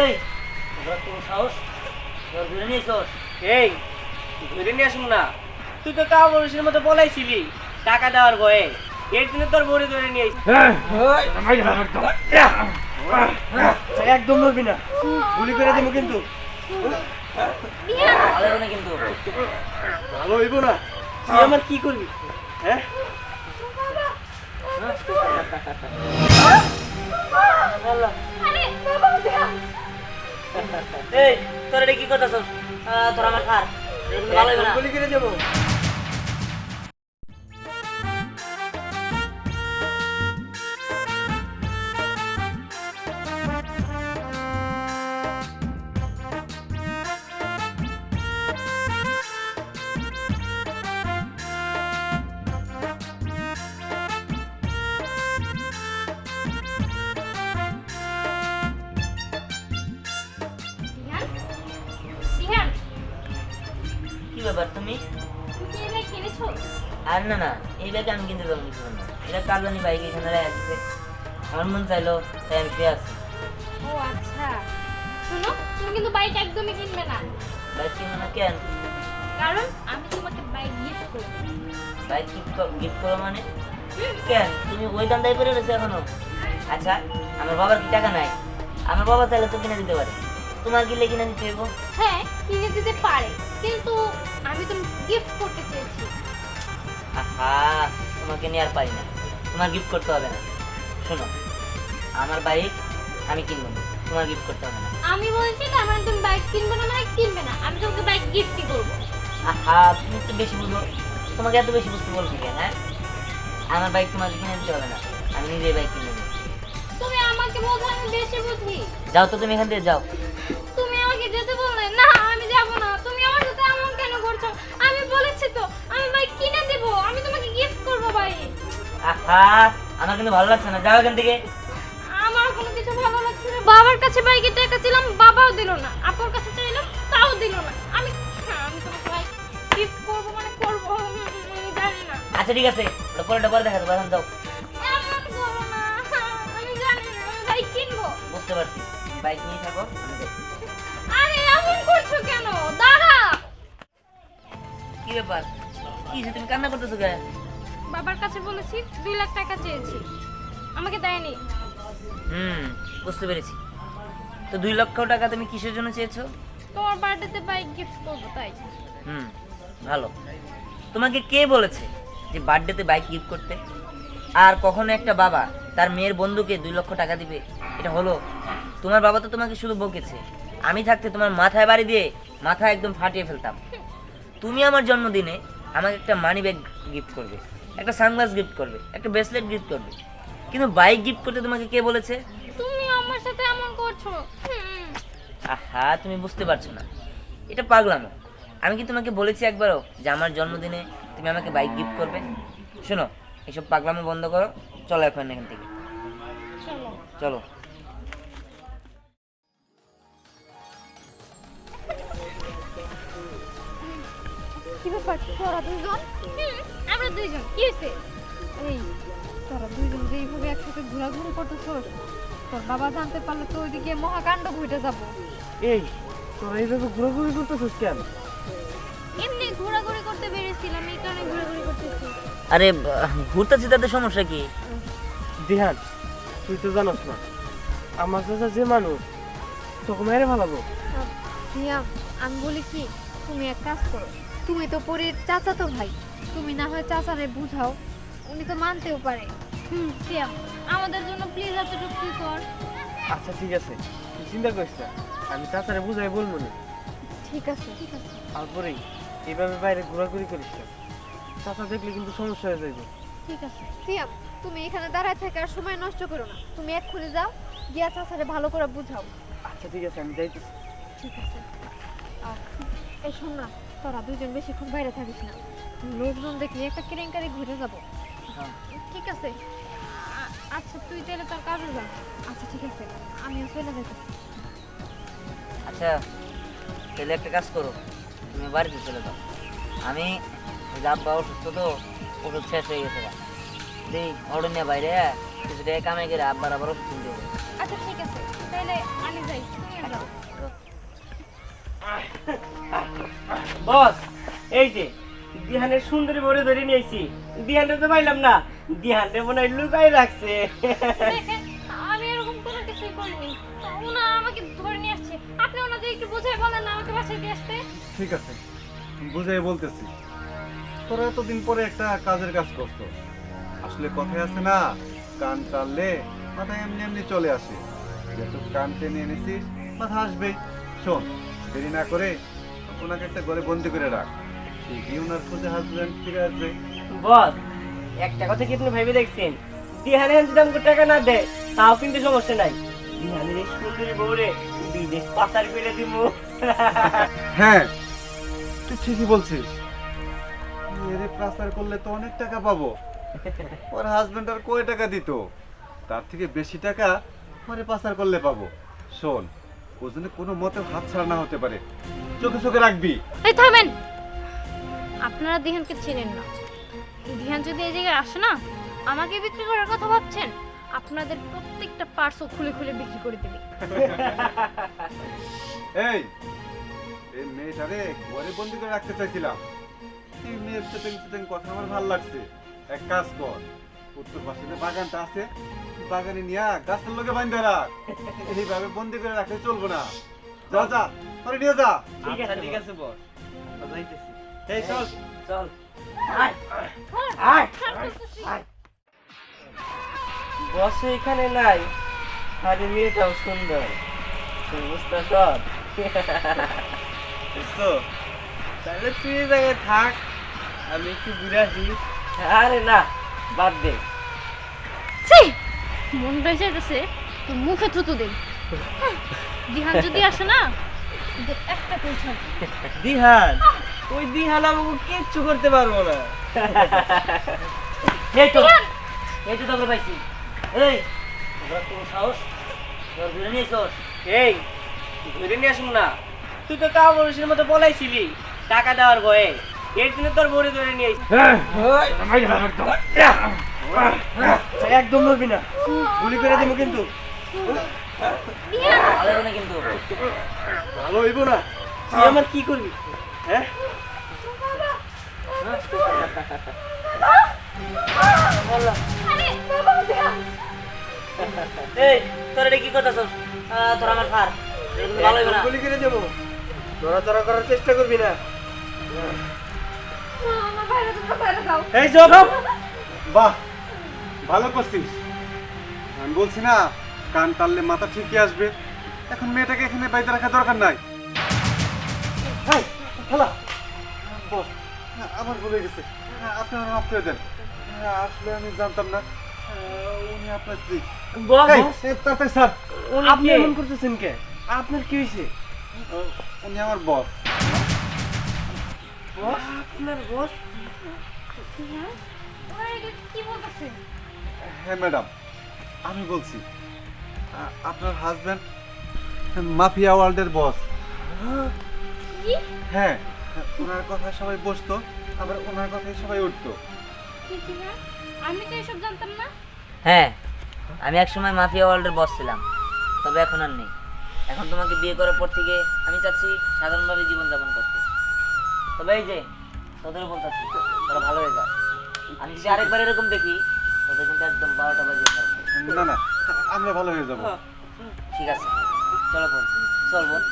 এই তোরা তোর সাহস তোর ধরে নিয়েছস এই নিয়ে আসুন না। তুই তো কাউ মানুষের মতো বলাইছিলি টাকা দেওয়ার ভয়ে। এর জন্য তোর বড়ি ধরে নিয়ে। একদম নড়বি না। গুলি করে দেবো কিন্তু। ভালো হবে না কিন্তু। ভালো হইব না। তুই আমার কি করবি? হ্যাঁ? এই তোর এটা কি কথা তোর আমার খার ভালো করে দেবো। আর না না এই ব্যাগে আমি কিনতে যাব কিছু না। এটা কার জানি বাইক এখানে রাখছে আমার মন চাইলো তাই আমি ও আচ্ছা। শোনো তুমি কিন্তু বাইক একদমই কিনবে না। বাইক কিনবো না কেন? কারণ আমি তোমাকে বাইক গিফট করব। বাইক গিফট গিফট করো মানে? কেন? তুমি ওই দান্দায় পড়ে রয়েছে এখনও? আচ্ছা আমার বাবার কি টাকা নাই? আমার বাবা চাইলে তো কিনে দিতে পারে। তোমার গিলে কিনে দিতে হইব? হ্যাঁ কিনে দিতে পারে। কিন্তু আমি তো গিফট করতে চেয়েছি। আহা তোমাকে নিয়ে আর পারি না। তোমার গিফট করতে হবে না। শোনো আমার বাইক আমি কিনবো না। তোমার গিফট করতে হবে না। আমি বলছি তার মানে তুমি বাইক কিনবে না মানে কিনবে না। আমি তোমাকে বাইক গিফটই করব। আহা তুমি তো বেশি বুঝো। তোমাকে এত বেশি বুঝতে বলছি কেন হ্যাঁ? আমার বাইক তোমাকে কিনে দিতে হবে না। আমি নিজেই বাইক কিনে নেব। তুমি আমাকে বলছো আমি বেশি বুঝি। যাও তো তুমি এখান থেকে যাও। আহা আমার কিন্তু ভালো লাগছে না। যাও এখান থেকে। আমার কোনো কিছু ভালো লাগছে না। বাবার কাছে বাইকে টাকা ছিলাম বাবাও দিল না। আপুর কাছে চাইলাম তাও দিল না। আমি হ্যাঁ, আমি তোমাকে বাইক গিফট করব মানে করব উম, জানি না। আচ্ছা ঠিক আছে। ওটা পরেটা দেখা যাবে এখন যাও। এমন করো না। আমি জানি না আমি বাইক কিনবো। বুঝতে পারছি। বাইক নিয়ে থাকো আমি যাই। আরে এমন করছ কেন? দাঁড়া। কি ব্যাপার? কি তুমি কান্না করতেছো কেন? বাবার কাছে বলেছি দুই লাখ টাকা চেয়েছি। আমাকে দেয়নি। হুম বুঝতে পেরেছি। তো দুই লক্ষ টাকা তুমি কিসের জন্য চেয়েছো? তোমার বার্থডেতে বাইক গিফট করব তাই। হুম ভালো। তোমাকে কে বলেছে যে বার্থডেতে বাইক গিফট করতে? আর কখনো একটা বাবা তার মেয়ের বন্ধুকে দুই লক্ষ টাকা দিবে? এটা হলো। তোমার বাবা তো তোমাকে শুধু বকেছে। আমি থাকতে তোমার মাথায় বাড়ি দিয়ে মাথা একদম ফাটিয়ে ফেলতাম। তুমি আমার জন্মদিনে আমাকে একটা মানি ব্যাগ গিফট করবে। একটা সানগ্লাস গিফট করবে একটা ব্রেসলেট গিফট করবে। কিন্তু বাইক গিফট করতে তোমাকে কে বলেছে? তুমি আমার সাথে এমন করছ। আহা তুমি বুঝতে পারছ না। এটা পাগলামো। আমি কি তোমাকে বলেছি একবারও যে আমার জন্মদিনে তুমি আমাকে বাইক গিফট করবে? শোনো এসব পাগলামো বন্ধ করো। চলো এখন এখান থেকে। চলো। চলো। কি ব্যাপার? তোরা দুজন? আমরা দুইজন কি হয়েছে এই তোরা দুজন যে এইভাবে একসাথে ঘোরাঘুরি করতেছস তোর বাবা জানতে পারলে তো ওইদিকে মহাকাণ্ড ঘটে যাব। এই তোরা এইভাবে ঘোরাঘুরি করতেছিস কেন? এমনি ঘোরাঘুরি করতে বেরিয়েছিলাম এই কারণে ঘোরাঘুরি করতেছি। আরে ঘুরতেছি তাতে সমস্যা কি? দিহান তুই তো জানোস না আমার চাচা যে মানুষ তোকে মেরে ভালাবো সিয়াম আমি বলি কি তুমি এক কাজ করো তুমি তো পরীর চাচা তো ভাই তুমি না হয় চাচারে বুঝাও উনি তো মানতেও পারে। হুম সিয়াম আমাদের জন্য প্লিজ এতটুকু তুই কর। আচ্ছা ঠিক আছে। তুই চিন্তা করিস না আমি চাচারে বুঝাই বলব না। ঠিক আছে ঠিক আছে। তারপরেই এইভাবে বাইরে ঘোরাঘুরি করিস না। চাচা দেখলে কিন্তু সমস্যা হয়ে যাবে ঠিক আছে। সিয়াম তুমি এখানে দাঁড়ায় থেকে আর সময় নষ্ট করো না। তুমি এক্ষুনি যাও গিয়া চাচারে ভালো করে বুঝাও। আচ্ছা ঠিক আছে আমি যাইতেছি। ঠিক আছে। আর এই শোন না তোরা দুজন বেশিক্ষণ বাইরে থাকিস না। লোকজন দেখলে একটা কেলেঙ্কারি ঘুরে যাব। হ্যাঁ। ঠিক আছে। আচ্ছা তুই তাহলে তোর কাজে যা। আচ্ছা ঠিক আছে। আমি চলে যাইতেছি। আচ্ছা তাহলে একটা কাজ করো। তুমি বাড়িতে চলে যাও। আমি আব্বা অসুস্থ তো ওষুধ শেষ হয়ে গেছে দেই অর্ডার বাইরে কিছু টাকা কামে গেলে আব্বার আবার ওষুধ কিনতে আচ্ছা ঠিক আছে। তাহলে আমি যাই। বস এই যে। দিহানের সুন্দরী বড় ধরে নিয়েছি দিহানটা তো পাইলাম না দিহানটা মনে হয় লুকাই রাখছে। আমি এরকম কোনো কিছুই করিনি। ওনা আমাকে ধরে নিয়ে আসছে। আপনি ওনাদের একটু বুঝাই বলেন আমাকে বাসায় দিয়ে আসতে। ঠিক আছে বুঝাই বলতেছি। তোরা এতদিন পরে একটা কাজের কাজ করছ। আসলে কথায় আছে না কান টানলে মাথা এমনি এমনি চলে আসে। যেহেতু কান টেনে এনেছিস মাথা আসবেই। শোন দেরি না করে ওনাকে একটা ঘরে বন্দি করে রাখ। ঠিকই ওনার খোঁজে হাজবেন্ড ফিরে আসবে? বস একটা কথা কি আপনি ভেবে দেখছেন? দিহানে যদি আমাকে টাকা না দেয় তাও কিন্তু সমস্যা নাই। দিহানের এই সুন্দরী বউরে বিদেশ পাচার করে দিব। হ্যাঁ তুই ঠিকই বলছিস। এরে প্লাস্টার করলে তো অনেক টাকা পাবো। ওর হাজবেন্ড আর কয় টাকা দিত? তার থেকে বেশি টাকা পরে পাচার করলে পাবো। শোন ও জন্য কোনো মতে হাত ছাড়া না হতে পারে। চোখে চোখে রাখবি। এই থামেন! আপনারা দিহানকে চেনেন না। দিহান যদি এই জায়গায় আসে না আমাকে বিক্রি করার কথা ভাবছেন আপনাদের প্রত্যেকটা পার্সও খুলে খুলে বিক্রি করে দেবে। এই এই মেয়েটারে ঘরে বন্দি করে রাখতে চাইছিলাম। এই মেয়ের চেতেন কথা আমার ভালো লাগছে। এক কাজ কর উত্তর পাশে যে বাগানটা আছে বাগানে নিয়ে গাছের লোকে বান্ধে রাখ। এইভাবে বন্দি করে রাখলে চলবো না। যা যা পরে নিয়ে যা। ঠিক আছে ঠিক আছে বস। যাইতেছি। এই চল। চল। আয়। আয়। আয়। বস এখানে নাই। আরে মেয়েটাও সুন্দর। তুই বুঝতে সব। বুঝতো তাহলে তুই জায়গায় থাক। আমি একটু ঘুরে আসি আরে না বাদ দে। মন বেঁচে গেছে তো মুখে থুতু দিন। দিহান যদি আসে না একটা পৌঁছান দিহান! ওই দিহান আমাকে কিচ্ছু করতে পারব না। এই তো এই তো তোকে পাইছি। এই তোরা তো সাহস তোর ধরে নিয়েছস এই ধরে নিয়ে আসুন না। তুই তো কাউ মানুষের মতো বলাইছিলি টাকা দেওয়ার ভয়ে। এর জন্য তোর বড়ি ধরে নিয়ে। একদম নড়বি না গুলি করে দেবো কিন্তু। ভালো হবে না কিন্তু। ভালো হইব না। তুই আমার কি করবি হ্যাঁ? এই তোর এটা কি করতেছস তোর আমার ফার। এটা ভালো হবে না। গুলি করে দেবো। নড়াচড়া করার চেষ্টা করবি না। আমার বাইরে তোমরা বাইরে দাও। এই চল বাহ ভালো করছিস। আমি বলছি না কান টানলে মাথা ঠিকই আসবে। এখন মেয়েটাকে এখানে বাইতে রাখা দরকার নাই। এই, খেলা। হ্যাঁ, আমার ভুলে গেছে। হ্যাঁ, আপনারা মাফ করে দেন। হ্যাঁ, আসলে আমি জানতাম না। উনি আপনার স্ত্রী। স্যার আপনি এমন করতেছেন কে? আপনার কি হয়েছে? উনি আমার বস। বস? আপনার বস? হ্যাঁ ম্যাডাম আমি বলছি আপনার হাজব্যান্ড মাফিয়া ওয়ার্ল্ডের বস। হ্যাঁ ওনার কথা সবাই বসতো আবার ওনার কথাই সবাই উঠতো। কি কি না আমি তো এসব জানতাম না। হ্যাঁ আমি একসময় মাফিয়া ওয়ার্ল্ডের বস ছিলাম তবে এখন আর নেই। এখন তোমাকে বিয়ে করার পর থেকে আমি চাচ্ছি সাধারণভাবে জীবনযাপন করতে। তবে এই যে তোদের বলতেছি তোরা ভালো হয়ে যা। আমি যদি আরেকবার এরকম দেখি তোদের কিন্তু একদম বারোটা বাজে না না আমরা ভালো হয়ে যাব। ঠিক আছে চলো বোন চল বোন।